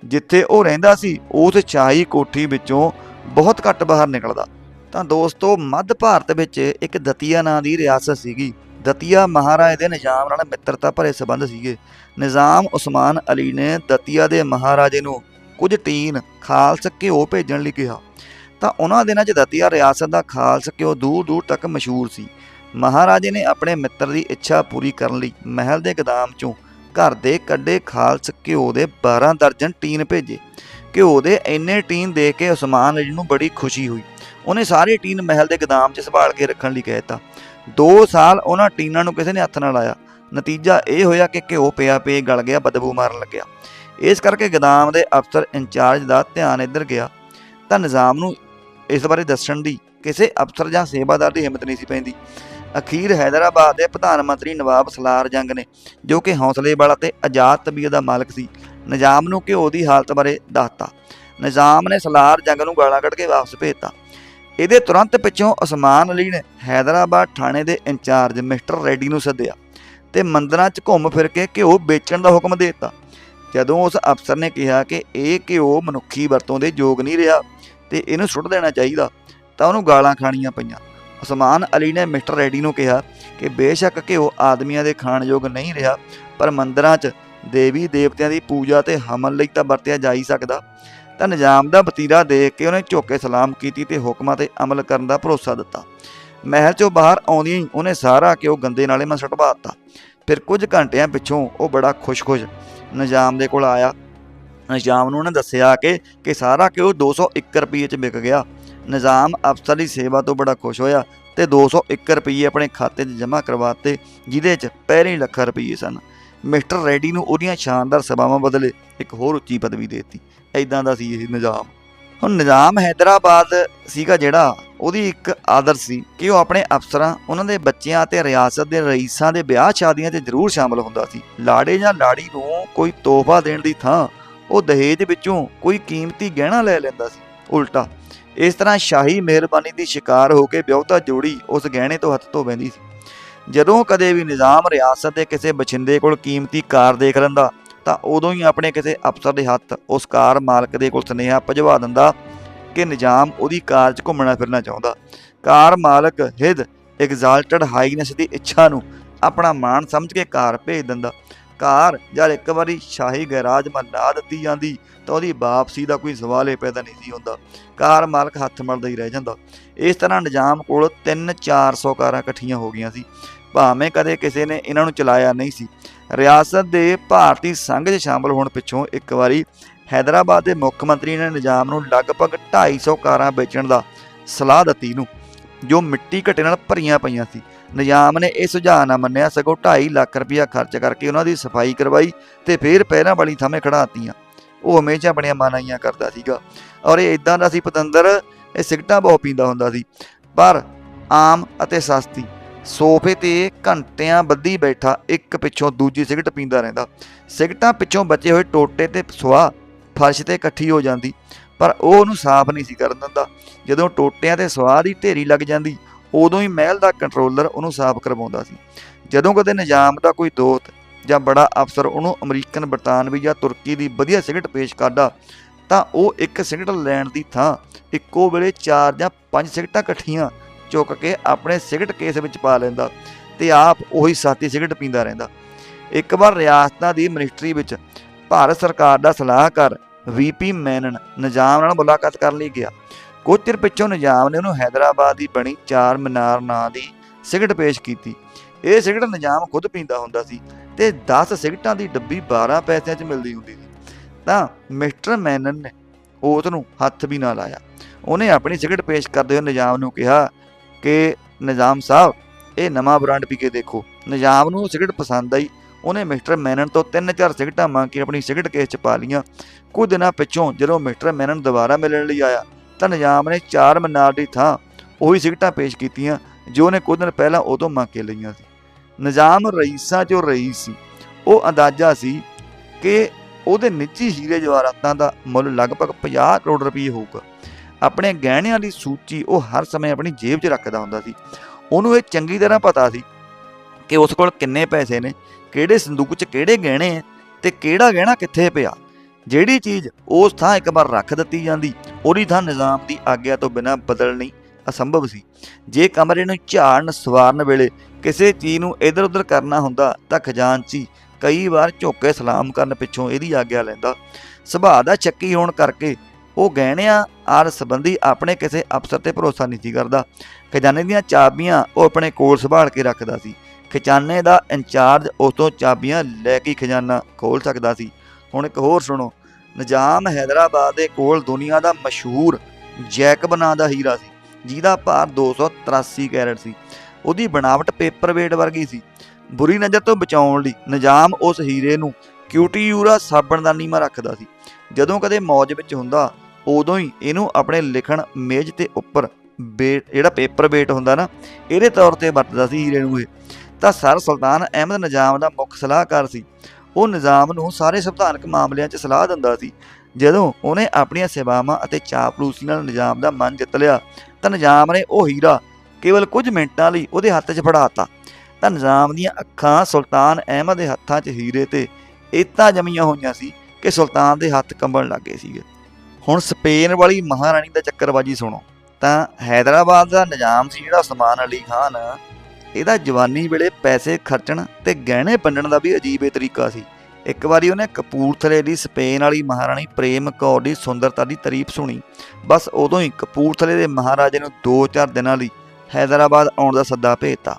ਜਿੱਥੇ ਉਹ ਰਹਿੰਦਾ ਸੀ, ਉਸ ਚਾਹੀ ਕੋਠੀ ਵਿੱਚੋਂ ਬਹੁਤ ਘੱਟ ਬਾਹਰ ਨਿਕਲਦਾ। ਤਾਂ ਦੋਸਤੋ, ਮੱਧ ਭਾਰਤ ਵਿੱਚ ਇੱਕ ਦਤੀਆ ਨਾਂ ਦੀ ਰਿਆਸਤ ਸੀਗੀ। ਦਤੀਆ ਮਹਾਰਾਜ ਦੇ ਨਿਜ਼ਾਮ ਨਾਲ ਮਿੱਤਰਤਾ ਭਰੇ ਸਬੰਧ ਸੀਗੇ। ਨਿਜ਼ਾਮ ਉਸਮਾਨ ਅਲੀ ਨੇ ਦਤੀਆ ਦੇ ਮਹਾਰਾਜੇ ਨੂੰ ਕੁਝ ਟੀਨ ਖਾਲਸ ਘਿਓ ਭੇਜਣ ਲਈ ਕਿਹਾ। ਤਾਂ ਉਹਨਾਂ ਦਿਨਾਂ 'ਚ ਦਤੀਆ ਰਿਆਸਤ ਦਾ ਖਾਲਸ ਘਿਓ ਦੂਰ ਦੂਰ ਤੱਕ ਮਸ਼ਹੂਰ ਸੀ। ਮਹਾਰਾਜੇ ਨੇ ਆਪਣੇ ਮਿੱਤਰ ਦੀ ਇੱਛਾ ਪੂਰੀ ਕਰਨ ਲਈ ਮਹਿਲ ਦੇ ਗਦਾਮ 'ਚੋਂ ਘਰ ਦੇ ਕੱਢੇ ਖਾਲਸ ਘਿਓ ਦੇ 12 ਦਰਜਨ ਟੀਨ ਭੇਜੇ। ਘਿਓ ਦੇ ਇੰਨੇ ਟੀਨ ਦੇ ਕੇ ਉਸਮਾਨ ਅਲੀ ਨੂੰ ਬੜੀ ਖੁਸ਼ੀ ਹੋਈ। ਉਹਨੇ ਸਾਰੇ ਟੀਨ ਮਹਿਲ ਦੇ ਗਦਾਮ 'ਚ ਸੰਭਾਲ ਕੇ ਰੱਖਣ ਲਈ ਕਹਿਤਾ 2 ਸਾਲ ਉਹਨਾਂ ਟੀਨਾਂ ਨੂੰ ਕਿਸੇ ਨੇ ਹੱਥ ਨਾ ਲਾਇਆ। ਨਤੀਜਾ ਇਹ ਹੋਇਆ ਕਿ ਘਿਓ ਪਿਆ ਪੇ ਗਲ ਗਿਆ, ਬਦਬੂ ਮਾਰਨ ਲੱਗਿਆ। ਇਸ ਕਰਕੇ ਗਦਾਮ ਦੇ ਅਫਸਰ ਇੰਚਾਰਜ ਦਾ ਧਿਆਨ ਇੱਧਰ ਗਿਆ। ਤਾਂ ਨਿਜ਼ਾਮ ਨੂੰ ਇਸ ਬਾਰੇ ਦੱਸਣ ਦੀ ਕਿਸੇ ਅਫਸਰ ਜਾਂ ਸੇਵਾਦਾਰ ਦੀ ਹਿੰਮਤ ਨਹੀਂ ਸੀ ਪੈਂਦੀ। ਅਖੀਰ ਹైదరాబాద్ ਦੇ ਪ੍ਰਧਾਨ ਮੰਤਰੀ ਨਵਾਬ ਸਲਾਰ ਜੰਗ ਨੇ, ਜੋ ਕਿ ਹੌਸਲੇ ਵਾਲਾ ਤੇ ਆਜ਼ਾਦ ਤਬੀਅਤ ਦਾ ਮਾਲਕ ਸੀ, ਨਿਜ਼ਾਮ ਨੂੰ ਘਿਓ ਦੀ ਹਾਲਤ ਬਾਰੇ ਦੱਸਤਾ। ਨਿਜ਼ਾਮ ਨੇ ਸਲਾਰ ਜੰਗ ਨੂੰ ਗਾਲਾਂ ਕੱਢ ਕੇ ਵਾਪਸ ਭੇਜਤਾ। ਇਹਦੇ ਤੁਰੰਤ ਪਿੱਛੋਂ ਉਸਮਾਨ ਅਲੀ ਨੇ ਹైదరాబాద్ ਥਾਣੇ ਦੇ ਇੰਚਾਰਜ ਮਿਸਟਰ ਰੈਡੀ ਨੂੰ ਸੱਦਿਆ ਤੇ ਮੰਦਰਾਂ 'ਚ ਘੁੰਮ ਫਿਰ ਕੇ ਘਿਓ ਵੇਚਣ ਦਾ ਹੁਕਮ ਦੇ ਦਿੱਤਾ। ਜਦੋਂ ਉਸ ਅਫਸਰ ਨੇ ਕਿਹਾ ਕਿ ਇਹ ਘਿਓ ਮਨੁੱਖੀ ਵਰਤੋਂ ਦੇ ਯੋਗ ਨਹੀਂ ਰਿਹਾ ਤੇ ਇਹਨੂੰ ਸੁੱਟ ਦੇਣਾ ਚਾਹੀਦਾ, ਤਾਂ ਉਹਨੂੰ ਗਾਲਾਂ ਖਾਣੀਆਂ ਪਈਆਂ। ਉਸਮਾਨ ਅਲੀ ਨੇ ਮਿਸਟਰ ਰੈਡੀ ਨੂੰ ਕਿਹਾ ਕਿ ਬੇਸ਼ੱਕ ਘਿਓ ਆਦਮੀਆਂ ਦੇ ਖਾਣ ਯੋਗ ਨਹੀਂ ਰਿਹਾ, ਪਰ ਮੰਦਰਾਂ 'ਚ ਦੇਵੀ ਦੇਵਤਿਆਂ ਦੀ ਪੂਜਾ ਤੇ ਹਮਲ ਲਈ ਤਾਂ ਵਰਤਿਆ ਜਾ ਹੀ ਸਕਦਾ। ਤਾਂ ਨਿਜ਼ਾਮ ਦਾ ਬਤੀਰਾ ਦੇਖ ਕੇ ਉਹਨੇ ਝੁੱਕ ਕੇ ਸਲਾਮ ਕੀਤੀ ਤੇ ਹੁਕਮਾਂ ਤੇ ਅਮਲ ਕਰਨ ਦਾ ਭਰੋਸਾ ਦਿੱਤਾ। ਮਹਿਲ 'ਚੋਂ ਬਾਹਰ ਆਉਂਦਿਆਂ ਹੀ ਉਹਨੇ ਸਾਰਾ ਘਿਓ ਗੰਦੇ ਨਾਲੇ ਮੈਂ ਸੁੱਟਵਾ ਦਿੱਤਾ। ਫਿਰ ਕੁਝ ਘੰਟਿਆਂ ਪਿੱਛੋਂ ਉਹ ਬੜਾ ਖੁਸ਼-ਖੁਸ਼ ਨਿਜ਼ਾਮ ਦੇ ਕੋਲ ਆਇਆ ਨਿਜ਼ਾਮ ਨੂੰ ਉਹਨੇ ਦੱਸਿਆ ਕਿ ਕਿ ਸਾਰਾ ਘਿਓ 201 ਰੁਪਏ 'ਚ ਵਿਕ ਗਿਆ। ਨਿਜ਼ਾਮ ਅਫਸਰ ਦੀ ਸੇਵਾ ਤੋਂ ਬੜਾ ਖੁਸ਼ ਹੋਇਆ ਤੇ 201 ਰੁਪਏ ਆਪਣੇ ਖਾਤੇ 'ਚ ਜਮ੍ਹਾਂ ਕਰਵਾਤੇ, ਜਿਹਦੇ 'ਚ ਪਹਿਲੇ ਲੱਖ ਰੁਪਏ ਸਨ। ਮਿਸਟਰ ਰੈਡੀ ਨੂੰ ਉਹਦੀਆਂ ਸ਼ਾਨਦਾਰ ਸੇਵਾਵਾਂ ਬਦਲੇ ਇੱਕ ਹੋਰ ਉੱਚੀ ਪਦਵੀ ਦੇ ਦਿੱਤੀ। ਐਦਾਂ ਦਾ ਸੀ ਇਹ ਨਿਜ਼ਾਮ। ਹੁਣ ਨਿਜ਼ਾਮ ਹైదరాబాద్ ਸੀਗਾ ਜਿਹੜਾ, ਉਹਦੀ ਇੱਕ ਆਦਰ ਸੀ ਕਿ ਉਹ ਆਪਣੇ ਅਫਸਰਾਂ, ਉਹਨਾਂ ਦੇ ਬੱਚਿਆਂ ਅਤੇ ਰਿਆਸਤ ਦੇ ਰਈਸਾਂ ਦੇ ਵਿਆਹ ਸ਼ਾਦੀਆਂ 'ਚ ਜ਼ਰੂਰ ਸ਼ਾਮਲ ਹੁੰਦਾ ਸੀ। ਲਾੜੇ ਜਾਂ ਲਾੜੀ ਨੂੰ ਕੋਈ ਤੋਹਫਾ ਦੇਣ ਦੀ ਥਾਂ ਉਹ ਦਹੇਜ ਵਿੱਚੋਂ ਕੋਈ ਕੀਮਤੀ ਗਹਿਣਾ ਲੈ ਲੈਂਦਾ ਸੀ। ਉਲਟਾ, ਇਸ ਤਰ੍ਹਾਂ ਸ਼ਾਹੀ ਮਿਹਰਬਾਨੀ ਦੀ ਸ਼ਿਕਾਰ ਹੋ ਕੇ ਵਿਆਹੁਤਾ ਜੋੜੀ ਉਸ ਗਹਿਣੇ ਤੋਂ ਹੱਥ ਧੋ ਬੈਂਦੀ ਸੀ। ਜਦੋਂ ਕਦੇ ਵੀ ਨਿਜ਼ਾਮ, ਰਿਆਸਤ ਦੇ ਕਿਸੇ ਬਛਿੰਦੇ ਕੋਲ ਕੀਮਤੀ ਕਾਰ ਦੇਖ ਲੈਂਦਾ, ਤਾਂ ਉਦੋਂ ਹੀ ਆਪਣੇ ਕਿਸੇ ਅਫਸਰ ਦੇ ਹੱਥ ਉਸ ਕਾਰ ਮਾਲਕ ਦੇ ਕੋਲ ਸੁਨੇਹਾ ਭਜਵਾ ਦਿੰਦਾ ਕਿ ਨਿਜ਼ਾਮ ਉਹਦੀ ਕਾਰ 'ਚ ਘੁੰਮਣਾ ਫਿਰਨਾ ਚਾਹੁੰਦਾ। ਕਾਰ ਮਾਲਕ ਹਿਦ ਐਗਜ਼ਾਲਟਡ ਹਾਈਨੈਸ ਦੀ ਇੱਛਾ ਨੂੰ ਆਪਣਾ ਮਾਣ ਸਮਝ ਕੇ ਕਾਰ ਭੇਜ ਦਿੰਦਾ। ਕਾਰ ਜਦ ਇੱਕ ਵਾਰੀ ਸ਼ਾਹੀ ਗੈਰਾਜ ਮੱਲਾ ਦਿੱਤੀ ਜਾਂਦੀ, ਤਾਂ ਉਹਦੀ ਵਾਪਸੀ ਦਾ ਕੋਈ ਸਵਾਲ ਹੀ ਪੈਦਾ ਨਹੀਂ ਸੀ ਹੁੰਦਾ। ਕਾਰ ਮਾਲਕ ਹੱਥ ਮਲਦਾ ਹੀ ਰਹਿ ਜਾਂਦਾ। ਇਸ ਤਰ੍ਹਾਂ ਨਿਜ਼ਾਮ ਕੋਲ 3-400 ਕਾਰਾਂ ਇਕੱਠੀਆਂ ਹੋ ਗਈਆਂ ਸੀ। ਭਾਵੇਂ ਕਦੇ ਕਿਸੇ ਨੇ ਇਹਨਾਂ ਨੂੰ ਚਲਾਇਆ ਨਹੀਂ ਸੀ। ਰਿਆਸਤ ਦੇ ਭਾਰਤੀ ਸੰਘ 'ਚ ਸ਼ਾਮਲ ਹੋਣ ਪਿੱਛੋਂ ਇੱਕ ਵਾਰੀ ਹైదరాబాద్ ਦੇ ਮੁੱਖ ਮੰਤਰੀ ਨੇ ਨਿਜ਼ਾਮ ਨੂੰ ਲਗਭਗ 250 ਕਾਰਾਂ ਵੇਚਣ ਦਾ ਸਲਾਹ ਦਿੱਤੀ ਨੂੰ। ਜੋ ਮਿੱਟੀ ਘਟੇ ਨਾਲ ਭਰੀਆਂ ਪਈਆਂ ਸੀ। ਨਿਜ਼ਾਮ ਨੇ ਇਹ ਸੁਝਾਅ ਨਾ ਮੰਨਿਆ, ਸਗੋਂ 2.5 ਲੱਖ ਰੁਪਇਆ ਖਰਚ ਕਰਕੇ ਉਹਨਾਂ ਦੀ ਸਫ਼ਾਈ ਕਰਵਾਈ ਤੇ ਫਿਰ ਪਹਿਰਾਂ ਵਾਲੀ ਥਾਵੇਂ ਖੜਾਤੀਆਂ ਉਹ ਹਮੇਸ਼ਾ ਬਣਿਆ ਮਨਾਈਆਂ ਕਰਦਾ ਸੀਗਾ। ਔਰ ਇਹ ਇਦਾਂ ਦਾ ਸੀ ਪਤੰਦਰ, ਇਹ ਸਿਗਟਾਂ ਬਹੁਤ ਪੀਂਦਾ ਹੁੰਦਾ ਸੀ। ਪਰ ਆਮ ਅਤੇ ਸਸਤੀ, ਸੋਫੇ ਤੇ ਘੰਟਿਆਂ ਬੱਧੀ ਬੈਠਾ ਇੱਕ ਪਿੱਛੋਂ ਦੂਜੀ ਸਿਗਟ ਪੀਂਦਾ ਰਹਿੰਦਾ। ਸਿਗਟਾਂ ਪਿੱਛੋਂ ਬਚੇ ਹੋਏ ਟੋਟੇ ਤੇ ਸੁਆਹ ਫਰਸ਼ ਤੇ ਇਕੱਠੀ ਹੋ ਜਾਂਦੀ। ਪਰ ਉਹ ਉਹਨੂੰ ਸਾਫ਼ ਨਹੀਂ ਸੀ ਕਰਨ ਦਿੰਦਾ। ਜਦੋਂ ਟੋਟਿਆਂ ਤੇ ਸੁਆਹ ਦੀ ਢੇਰੀ ਲੱਗ ਜਾਂਦੀ, ਉਦੋਂ ਹੀ ਮਹਿਲ ਦਾ ਕੰਟਰੋਲਰ ਉਹਨੂੰ ਸਾਫ਼ ਕਰਵਾਉਂਦਾ ਸੀ। ਜਦੋਂ ਕਦੇ ਨਿਜ਼ਾਮ ਦਾ ਕੋਈ ਦੋਤ ਜਾਂ ਬੜਾ ਅਫਸਰ ਉਹਨੂੰ ਅਮਰੀਕਨ ਬਰਤਾਨਵੀ ਜਾਂ ਤੁਰਕੀ ਦੀ ਵਧੀਆ ਸਿਗਰਟ ਪੇਸ਼ ਕਰਦਾ, ਤਾਂ ਉਹ ਇੱਕ ਸਿਗਰਟ ਲੈਣ ਦੀ ਥਾਂ ਇੱਕੋ ਵੇਲੇ ਚਾਰ ਜਾਂ ਪੰਜ ਸਿਗਰਟਾਂ ਇਕੱਠੀਆਂ ਚੁੱਕ ਕੇ ਆਪਣੇ ਸਿਗਰਟ ਕੇਸ ਵਿੱਚ ਪਾ ਲੈਂਦਾ ਤੇ ਆਪ ਉਹੀ ਸਾਥੀ ਸਿਗਰਟ ਪੀਂਦਾ ਰਹਿੰਦਾ। ਇੱਕ ਵਾਰ ਰਿਆਸਤਾਂ ਦੀ ਮਿਨਿਸਟਰੀ ਵਿੱਚ ਭਾਰਤ ਸਰਕਾਰ ਦਾ ਸਲਾਹਕਾਰ ਵੀਪੀ ਮੈਨਨ ਨਿਜ਼ਾਮ ਨਾਲ ਮੁਲਾਕਾਤ ਕਰਨ ਲਈ ਗਿਆ। ਕੁਝ ਚਿਰ ਪਿੱਛੋਂ ਨਿਜ਼ਾਮ ਨੇ ਉਹਨੂੰ ਹైదరాబాద్ ਦੀ ਬਣੀ ਚਾਰ ਮਨਾਰ ਨਾਂ ਦੀ ਸਿਗਰਟ ਪੇਸ਼ ਕੀਤੀ। ਇਹ ਸਿਗਰਟ ਨਿਜ਼ਾਮ ਖੁਦ ਪੀਂਦਾ ਹੁੰਦਾ ਸੀ ਤੇ 10 ਸਿਗਰਟਾਂ ਦੀ ਡੱਬੀ 12 ਪੈਸਿਆਂ 'ਚ ਮਿਲਦੀ ਹੁੰਦੀ ਸੀ। ਤਾਂ ਮਿਸਟਰ ਮੈਨਨ ਨੇ ਉਸ ਨੂੰ ਹੱਥ ਵੀ ਨਾ ਲਾਇਆ। ਉਹਨੇ ਆਪਣੀ ਸਿਗਰਟ ਪੇਸ਼ ਕਰਦੇ ਹੋਏ ਨਿਜ਼ਾਮ ਨੂੰ ਕਿਹਾ ਕਿ ਨਿਜ਼ਾਮ ਸਾਹਿਬ, ਇਹ ਨਵਾਂ ਬ੍ਰਾਂਡ ਪੀ ਕੇ ਦੇਖੋ। ਨਿਜ਼ਾਮ ਨੂੰ ਸਿਗਰਟ ਪਸੰਦ ਆਈ ਉਹਨੇ ਮਿਸਟਰ ਮੈਨਨ ਤੋਂ ਤਿੰਨ ਚਾਰ ਸਿਗਟਾਂ ਮੰਗ ਕੇ ਆਪਣੀ ਸਿਗਟ ਕੇਸ 'ਚ ਪਾ ਲਈਆਂ। ਕੁਝ ਦਿਨਾਂ ਪਿੱਛੋਂ ਜਦੋਂ ਮਿਸਟਰ ਮੈਨਨ ਦੁਬਾਰਾ ਮਿਲਣ ਲਈ ਆਇਆ, ਤਾਂ ਨਿਜ਼ਾਮ ਨੇ ਚਾਰ ਮਨਾਰ ਦੀ ਥਾਂ ਉਹੀ ਸਿਗਟਾਂ ਪੇਸ਼ ਕੀਤੀਆਂ ਜੋ ਉਹਨੇ ਕੁਝ ਦਿਨ ਪਹਿਲਾਂ ਉਦੋਂ ਮੰਗ ਕੇ ਲਈਆਂ ਸੀ। ਨਿਜ਼ਾਮ ਰਈਸਾਂ ਚੋਂ ਰਈਸ ਸੀ। ਉਹ ਅੰਦਾਜ਼ਾ ਸੀ ਕਿ ਉਹਦੇ ਨਿੱਜੀ ਹੀਰੇ ਜਵਾਹਰਾਤਾਂ ਦਾ ਮੁੱਲ ਲਗਭਗ 50 ਕਰੋੜ ਰੁਪਏ ਹੋਊਗਾ। ਆਪਣੇ ਗਹਿਣਿਆਂ ਦੀ ਸੂਚੀ ਉਹ ਹਰ ਸਮੇਂ ਆਪਣੀ ਜੇਬ 'ਚ ਰੱਖਦਾ ਹੁੰਦਾ ਸੀ। ਉਹਨੂੰ ਇਹ ਚੰਗੀ ਤਰ੍ਹਾਂ ਪਤਾ ਸੀ ਕਿ ਉਸ ਕੋਲ ਕਿੰਨੇ ਪੈਸੇ ਨੇ ਕਿਹੜੇ ਸੰਦੂਕ 'ਚ ਕਿਹੜੇ ਗਹਿਣੇ ਹੈ ਤੇ ਕਿਹੜਾ ਗਹਿਣਾ ਕਿੱਥੇ ਪਿਆ? ਜਿਹੜੀ ਚੀਜ਼ ਉਸ ਥਾਂ ਇੱਕ ਵਾਰ ਰੱਖ ਦਿੱਤੀ ਜਾਂਦੀ, ਉਹਦੀ ਥਾਂ ਨਿਜ਼ਾਮ ਦੀ ਆਗਿਆ ਤੋਂ ਬਿਨਾਂ ਬਦਲਣੀ ਅਸੰਭਵ ਸੀ। ਜੇ ਕਮਰੇ ਨੂੰ ਝਾੜਨ, ਸਵਾਰਨ ਵੇਲੇ ਕਿਸੇ ਚੀਜ਼ ਨੂੰ ਇਧਰ ਉਧਰ ਕਰਨਾ ਹੁੰਦਾ ਤਾਂ ਖਜ਼ਾਨਚੀ ਕਈ ਵਾਰ ਝੁੱਕੇ ਸਲਾਮ ਕਰਨ ਪਿੱਛੋਂ ਇਹਦੀ ਆਗਿਆ ਲੈਂਦਾ। ਸੁਭਾਅ ਦਾ ਚੱਕੀ ਹੋਣ ਕਰਕੇ ਉਹ ਗਹਿਣਿਆਂ ਆਰ ਸੰਬੰਧੀ ਆਪਣੇ ਕਿਸੇ ਅਫਸਰ ਤੇ ਭਰੋਸਾ ਨਹੀਂ ਸੀ ਕਰਦਾ। ਖਜ਼ਾਨੇ ਦੀਆਂ ਚਾਬੀਆਂ ਉਹ ਆਪਣੇ ਕੋਲ ਸੰਭਾਲ ਕੇ ਰੱਖਦਾ ਸੀ। ਖਜ਼ਾਨੇ ਦਾ ਇੰਚਾਰਜ ਉਸ ਤੋਂ ਚਾਬੀਆਂ ਲੈ ਕੇ ਖਜ਼ਾਨਾ ਖੋਲ ਸਕਦਾ ਸੀ। ਹੁਣ ਇੱਕ ਹੋਰ ਸੁਣੋ, ਨਿਜ਼ਾਮ ਹੈਦਰਾਬਾਦ ਦੇ ਕੋਲ ਦੁਨੀਆ ਦਾ ਮਸ਼ਹੂਰ ਜੈਕਬ ਨਾਂ ਦਾ ਹੀਰਾ ਸੀ, ਜਿਹਦਾ ਭਾਰ 283 ਕੈਰਟ ਸੀ। ਉਹਦੀ ਬਣਾਵਟ ਪੇਪਰ ਵੇਟ ਵਰਗੀ ਸੀ। ਬੁਰੀ ਨਜ਼ਰ ਤੋਂ ਬਚਾਉਣ ਲਈ ਨਿਜ਼ਾਮ ਉਸ ਹੀਰੇ ਨੂੰ ਕਿਊਟੀਯੂਰਾ ਦਾ ਮਾ ਰੱਖਦਾ ਸੀ। ਜਦੋਂ ਕਦੇ ਮੌਜ ਵਿੱਚ ਹੁੰਦਾ, ਉਦੋਂ ਹੀ ਇਹਨੂੰ ਆਪਣੇ ਲਿਖਣ ਮੇਜ਼ ਤੇ ਉੱਪਰ ਬੇਟ ਜਿਹੜਾ ਪੇਪਰ ਵੇਟ ਹੁੰਦਾ ਨਾ, ਇਹਦੇ ਤੌਰ ਤੇ ਵਰਤਦਾ ਸੀ ਹੀਰੇ ਨੂੰ ਇਹ। ਤਾਂ ਸਰ ਸੁਲਤਾਨ ਅਹਿਮਦ ਨਿਜ਼ਾਮ ਦਾ ਮੁੱਖ ਸਲਾਹਕਾਰ ਸੀ। ਉਹ ਨਿਜ਼ਾਮ ਨੂੰ ਸਾਰੇ ਸੰਵਿਧਾਨਕ ਮਾਮਲਿਆਂ 'ਚ ਸਲਾਹ ਦਿੰਦਾ ਸੀ। ਜਦੋਂ ਉਹਨੇ ਆਪਣੀਆਂ ਸੇਵਾਵਾਂ ਅਤੇ ਚਾਪਲੂਸੀ ਨਾਲ ਨਿਜ਼ਾਮ ਦਾ ਮਨ ਜਿੱਤ ਲਿਆ, ਤਾਂ ਨਿਜ਼ਾਮ ਨੇ ਉਹ ਹੀਰਾ ਕੇਵਲ ਕੁਝ ਮਿੰਟਾਂ ਲਈ ਉਹਦੇ ਹੱਥ 'ਚ ਫੜਾਤਾ ਤਾਂ ਨਿਜ਼ਾਮ ਦੀਆਂ ਅੱਖਾਂ ਸੁਲਤਾਨ ਅਹਿਮਦ ਦੇ ਹੱਥਾਂ 'ਚ ਹੀਰੇ ਤੇ ਇਤਾਂ ਜਮੀਆਂ ਹੋਈਆਂ ਸੀ ਕਿ ਸੁਲਤਾਨ ਦੇ ਹੱਥ ਕੰਬਣ ਲੱਗੇ ਸੀਗੇ। ਹੁਣ ਸਪੇਨ ਵਾਲੀ ਮਹਾਰਾਣੀ ਦਾ ਚੱਕਰਬਾਜੀ ਸੁਣੋ। ਤਾਂ ਹੈਦਰਾਬਾਦ ਦਾ ਨਿਜ਼ਾਮ ਸੀ ਜਿਹੜਾ ਉਸਮਾਨ ਅਲੀ ਖਾਨ ਇਹਦਾ ਜਵਾਨੀ ਵੇਲੇ ਪੈਸੇ ਖਰਚਣ ਤੇ ਗਹਿਣੇ ਵੰਡਣ ਦਾ ਵੀ ਅਜੀਬ ਹੀ ਤਰੀਕਾ ਸੀ। ਇੱਕ ਵਾਰੀ ਉਹਨੇ ਕਪੂਰਥਲੇ ਦੀ ਸਪੇਨ ਵਾਲੀ ਮਹਾਰਾਣੀ ਪ੍ਰੇਮ ਕੌਰ ਦੀ ਸੁੰਦਰਤਾ ਦੀ ਤਾਰੀਫ ਸੁਣੀ। ਬਸ ਉਦੋਂ ਹੀ ਕਪੂਰਥਲੇ ਦੇ ਮਹਾਰਾਜੇ ਨੂੰ 2-4 ਦਿਨਾਂ ਲਈ ਹੈਦਰਾਬਾਦ ਆਉਣ ਦਾ ਸੱਦਾ ਭੇਜਤਾ।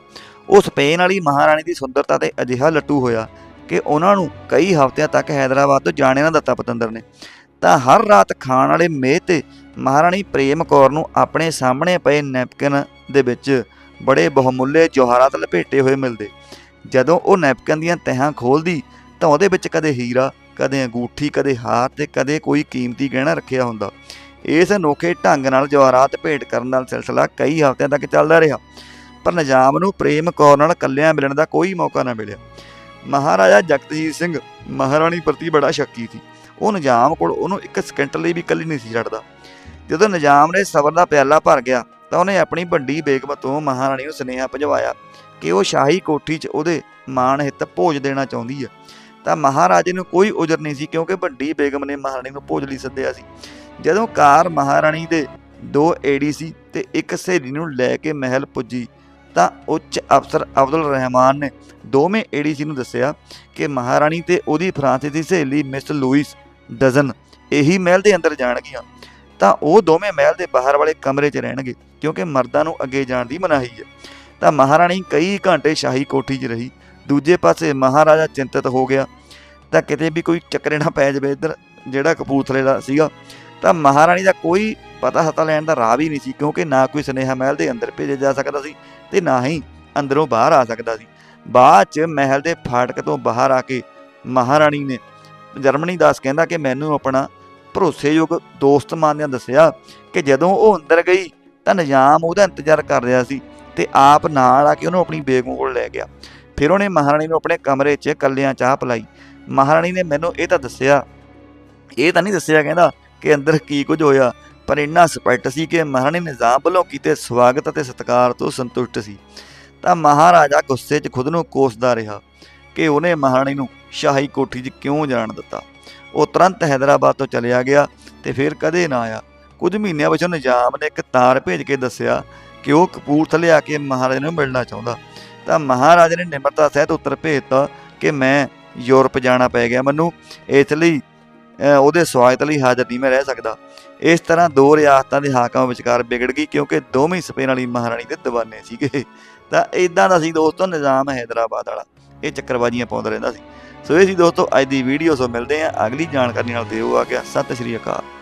ਉਹ ਸਪੇਨ ਵਾਲੀ ਮਹਾਰਾਣੀ ਦੀ ਸੁੰਦਰਤਾ ਤੇ ਅਜਿਹਾ ਲੱਟੂ ਹੋਇਆ ਕਿ ਉਹਨਾਂ ਨੂੰ ਕਈ ਹਫ਼ਤਿਆਂ ਤੱਕ ਹੈਦਰਾਬਾਦ ਤੋਂ ਜਾਣੇ ਨਾ ਦਿੱਤਾ ਪਤੰਦਰ ਨੇ। ਤਾਂ ਹਰ ਰਾਤ ਖਾਣ ਵਾਲੇ ਮੇਹ ਤੇ ਮਹਾਰਾਣੀ ਪ੍ਰੇਮ ਕੌਰ ਨੂੰ ਆਪਣੇ ਸਾਹਮਣੇ ਪਏ ਨੈਪਕਿਨ ਦੇ ਵਿੱਚ ਬੜੇ ਬਹੁਮੁੱਲੇ ਜਵਾਹਰਾਤ ਲਪੇਟੇ ਹੋਏ ਮਿਲਦੇ। ਜਦੋਂ ਉਹ ਨੈਪਕਿਨ ਦੀਆਂ ਤਹਾਂ ਖੋਲਦੀ, ਤਾਂ ਉਹਦੇ ਵਿੱਚ ਕਦੇ ਹੀਰਾ, ਕਦੇ ਅੰਗੂਠੀ, ਕਦੇ ਹਾਰ ਤੇ ਕਦੇ ਕੋਈ ਕੀਮਤੀ ਗਹਿਣਾ ਰੱਖਿਆ ਹੁੰਦਾ। ਇਸ ਅਨੋਖੇ ਢੰਗ ਨਾਲ ਜਵਾਹਰਾਤ ਭੇਟ ਕਰਨ ਦਾ ਸਿਲਸਿਲਾ ਕਈ ਹਫ਼ਤਿਆਂ ਤੱਕ ਚੱਲਦਾ ਰਿਹਾ, ਪਰ ਨਿਜ਼ਾਮ ਨੂੰ ਪ੍ਰੇਮ ਕੌਰ ਨਾਲ ਇਕੱਲਿਆਂ ਮਿਲਣ ਦਾ ਕੋਈ ਮੌਕਾ ਨਾ ਮਿਲਿਆ। ਮਹਾਰਾਜਾ ਜਗਤਜੀਤ ਸਿੰਘ ਮਹਾਰਾਣੀ ਪ੍ਰਤੀ ਬੜਾ ਸ਼ੱਕੀ ਸੀ। ਉਹ ਨਿਜ਼ਾਮ ਕੋਲ ਉਹਨੂੰ ਇੱਕ ਸਕਿੰਟ ਲਈ ਵੀ ਇਕੱਲੀ ਨਹੀਂ ਸੀ ਛੱਡਦਾ। ਜਦੋਂ ਨਿਜ਼ਾਮ ਨੇ ਸਬਰ ਦਾ ਪਿਆਲਾ ਭਰ ਗਿਆ ਤਾਂ ਉਹਨੇ ਆਪਣੀ ਵੱਡੀ ਬੇਗਮ ਤੋਂ ਮਹਾਰਾਣੀ ਨੂੰ ਸੁਨੇਹਾ ਭਜਵਾਇਆ ਕਿ ਉਹ ਸ਼ਾਹੀ ਕੋਠੀ 'ਚ ਉਹਦੇ ਮਾਣ ਹਿੱਤ ਭੋਜ ਦੇਣਾ ਚਾਹੁੰਦੀ ਹੈ ਤਾਂ ਮਹਾਰਾਜੇ ਨੂੰ ਕੋਈ ਉਜਰ ਨਹੀਂ ਸੀ ਕਿਉਂਕਿ ਵੱਡੀ ਬੇਗਮ ਨੇ ਮਹਾਰਾਣੀ ਨੂੰ ਭੋਜ ਲਈ ਸੱਦਿਆ ਸੀ। ਜਦੋਂ ਕਾਰ ਮਹਾਰਾਣੀ ਦੇ ਦੋ ਏਡੀਸੀ ਤੇ ਇੱਕ ਸਹੇਲੀ ਨੂੰ ਲੈ ਕੇ ਮਹਿਲ ਪੁੱਜੀ, ਤਾਂ ਉੱਚ ਅਫਸਰ ਅਬਦੁਲ ਰਹਿਮਾਨ ਨੇ ਦੋਵੇਂ ਏਡੀਸੀ ਨੂੰ ਦੱਸਿਆ ਕਿ ਮਹਾਰਾਣੀ ਤੇ ਉਹਦੀ ਫਰਾਂਸੀਸੀ ਸਹੇਲੀ ਮਿਸ ਲੂਈਸ ਡਜ਼ਨ ਇਹੀ ਮਹਿਲ ਦੇ ਅੰਦਰ ਜਾਣਗੀਆਂ। ਤਾਂ ਉਹ ਦੋਵੇਂ ਮਹਿਲ ਦੇ ਬਾਹਰ ਵਾਲੇ ਕਮਰੇ 'ਚ ਰਹਿਣਗੇ, ਕਿਉਂਕਿ ਮਰਦਾਂ ਨੂੰ ਅੱਗੇ ਜਾਣ ਦੀ ਮਨਾਹੀ ਹੈ। ਤਾਂ ਮਹਾਰਾਣੀ ਕਈ ਘੰਟੇ ਸ਼ਾਹੀ ਕੋਠੀ 'ਚ ਰਹੀ। ਦੂਜੇ ਪਾਸੇ ਮਹਾਰਾਜਾ ਚਿੰਤਤ ਹੋ ਗਿਆ। ਤਾਂ ਕਿਤੇ ਵੀ ਕੋਈ ਚੱਕਰੇ ਨਾ ਪੈ ਜਾਵੇ ਇੱਧਰ, ਜਿਹੜਾ ਕਪੂਰਥਲੇ ਦਾ ਸੀਗਾ। ਤਾਂ ਮਹਾਰਾਣੀ ਦਾ ਕੋਈ ਪਤਾ ਹਤਾ ਲੈਣ ਦਾ ਰਾਹ ਵੀ ਨਹੀਂ ਸੀ, ਕਿਉਂਕਿ ਨਾ ਕੋਈ ਸੁਨੇਹਾ ਮਹਿਲ ਦੇ ਅੰਦਰ ਭੇਜਿਆ ਜਾ ਸਕਦਾ ਸੀ ਤੇ ਨਾ ਹੀ ਅੰਦਰੋਂ ਬਾਹਰ ਆ ਸਕਦਾ ਸੀ। ਬਾਅਦ 'ਚ ਮਹਿਲ ਦੇ ਫਾਟਕ ਤੋਂ ਬਾਹਰ ਆ ਕੇ ਮਹਾਰਾਣੀ ਨੇ ਜਰਮਨੀ ਦਾਸ ਕਹਿੰਦਾ ਕਿ ਮੈਨੂੰ ਆਪਣਾ ਭਰੋਸੇਯੋਗ ਦੋਸਤ ਮੰਨਦਿਆਂ ਦੱਸਿਆ ਕਿ ਜਦੋਂ ਉਹ ਅੰਦਰ ਗਈ ਤਾਂ ਨਿਜ਼ਾਮ ਉਹਦਾ ਇੰਤਜ਼ਾਰ ਕਰ ਰਿਹਾ ਸੀ ਤੇ ਆਪ ਨਾਲ ਆ ਕੇ ਉਹਨੂੰ ਆਪਣੀ ਬੇਗਮ ਕੋਲ ਲੈ ਗਿਆ। ਫਿਰ ਉਹਨੇ ਮਹਾਰਾਣੀ ਨੂੰ ਆਪਣੇ ਕਮਰੇ 'ਚ ਇਕੱਲਿਆਂ ਚਾਹ ਪਿਲਾਈ। ਮਹਾਰਾਣੀ ਨੇ ਮੈਨੂੰ ਇਹ ਤਾਂ ਦੱਸਿਆ, ਇਹ ਤਾਂ ਨਹੀਂ ਦੱਸਿਆ ਕਹਿੰਦਾ ਕਿ ਅੰਦਰ ਕੀ ਕੁਝ ਹੋਇਆ, ਪਰ ਇੰਨਾ ਸਪਸ਼ਟ ਸੀ ਕਿ ਮਹਾਰਾਣੀ ਨਿਜ਼ਾਮ ਵੱਲੋਂ ਕੀਤੇ ਸਵਾਗਤ ਅਤੇ ਸਤਿਕਾਰ ਤੋਂ ਸੰਤੁਸ਼ਟ ਸੀ। ਤਾਂ ਮਹਾਰਾਜਾ ਗੁੱਸੇ 'ਚ ਖੁਦ ਨੂੰ ਕੋਸਦਾ ਰਿਹਾ ਕਿ ਉਹਨੇ ਮਹਾਰਾਣੀ ਨੂੰ ਸ਼ਾਹੀ ਕੋਠੀ 'ਚ ਕਿਉਂ ਜਾਣ ਦਿੱਤਾ? ਉਹ ਤੁਰੰਤ ਹੈਦਰਾਬਾਦ ਤੋਂ ਚਲਿਆ ਗਿਆ ਤੇ ਫਿਰ ਕਦੇ ਨਾ ਆਇਆ। ਕੁਝ ਮਹੀਨਿਆਂ ਵਿੱਚ ਨਿਜ਼ਾਮ ਨੇ ਇੱਕ ਤਾਰ ਭੇਜ ਕੇ ਦੱਸਿਆ ਕਿ ਉਹ ਕਪੂਰਥਲੇ ਆ ਕੇ ਮਹਾਰਾਜੇ ਨੂੰ ਮਿਲਣਾ ਚਾਹੁੰਦਾ। ਤਾਂ ਮਹਾਰਾਜੇ ਨੇ ਨਿਮਰਤਾ ਸਹਿਤ ਉੱਤਰ ਭੇਜਤਾ ਕਿ ਮੈਂ ਯੂਰਪ ਜਾਣਾ ਪੈ ਗਿਆ ਮੈਨੂੰ, ਇਸ ਲਈ ਉਹਦੇ ਸਵਾਗਤ ਲਈ ਹਾਜ਼ਰ ਨਹੀਂ ਮੈਂ ਰਹਿ ਸਕਦਾ। ਇਸ ਤਰ੍ਹਾਂ ਦੋ ਰਿਆਸਤਾਂ ਦੇ ਹਾਕਮਾਂ ਵਿਚਕਾਰ ਵਿਗੜ ਗਈ ਕਿਉਂਕਿ ਦੋਵੇਂ ਸਪੇਨ ਵਾਲੀ ਮਹਾਰਾਣੀ ਦੇ دیਵਾਨੇ ਸੀਗੇ। ਤਾਂ ਇਦਾਂ ਦਾ ਸੀ ਦੋਸਤੋ ਨਿਜ਼ਾਮ ਹੈਦਰਾਬਾਦ ਵਾਲਾ। ਇਹ ਚੱਕਰਬਾਜ਼ੀਆਂ ਪਾਉਂਦਾ ਰਹਿੰਦਾ ਸੀ। ਸੋ ਇਹ ਸੀ ਦੋਸਤੋ, ਅੱਜ ਦੀ ਵੀਡੀਓ ਸੋ ਮਿਲਦੇ ਆਂ ਅਗਲੀ ਜਾਣਕਾਰੀ ਨਾਲ ਦਿਓ ਆ ਗਿਆ। ਸਤਿ ਸ਼੍ਰੀ ਅਕਾਲ।